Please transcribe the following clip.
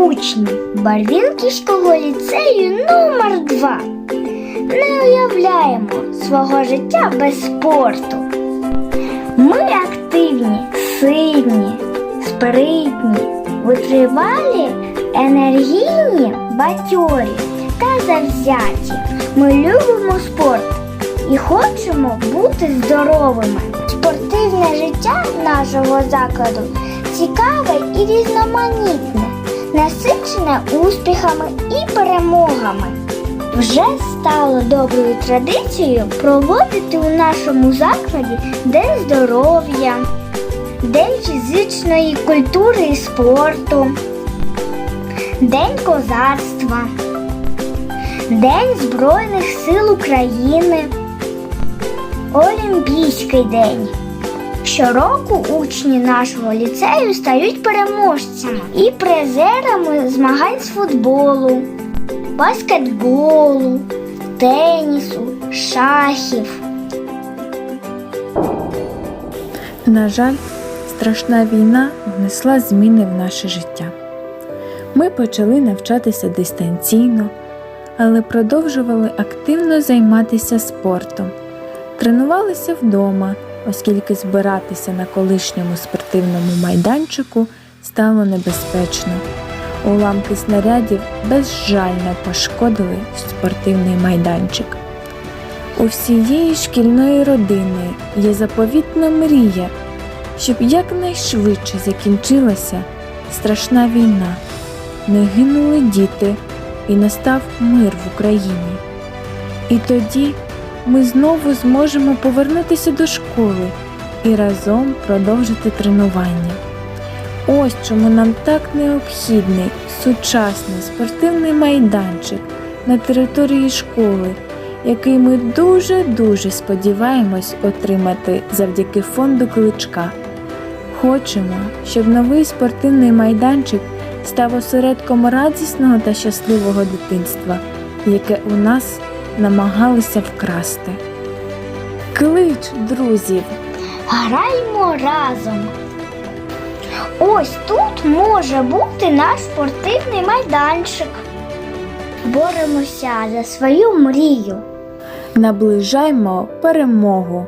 учні Барвінківського ліцею номер 2 Не уявляємо свого життя без спорту. Ми активні, сильні, спритні, витривалі, енергійні, бадьорі та завзяті. Ми любимо спорт і хочемо бути здоровими. Спортивне життя нашого закладу цікаве і різноманітне, насичене успіхами і перемогами. Вже стало доброю традицією проводити у нашому закладі День здоров'я, День фізичної культури і спорту, День козацтва, День Збройних сил України, Олімпійський день. Щороку учні нашого ліцею стають переможцями і призерами змагань з футболу, баскетболу, тенісу, шахів. На жаль, страшна війна внесла зміни в наше життя. Ми почали навчатися дистанційно, але продовжували активно займатися спортом. Тренувалися вдома, оскільки збиратися на колишньому спортивному майданчику стало небезпечно. Уламки снарядів безжально пошкодили спортивний майданчик. У всієї шкільної родини є заповітна мрія, щоб якнайшвидше закінчилася страшна війна, не гинули діти і настав мир в Україні. І тоді ми знову зможемо повернутися до школи і разом продовжити тренування. Ось чому нам так необхідний сучасний спортивний майданчик на території школи, який ми дуже-дуже сподіваємось отримати завдяки фонду Кличка. Хочемо, щоб новий спортивний майданчик став осередком радісного та щасливого дитинства, яке у нас намагалися вкрасти. Клич друзів! Граймо разом. Ось тут може бути наш спортивний майданчик. Боремося за свою мрію. Наближаймо перемогу!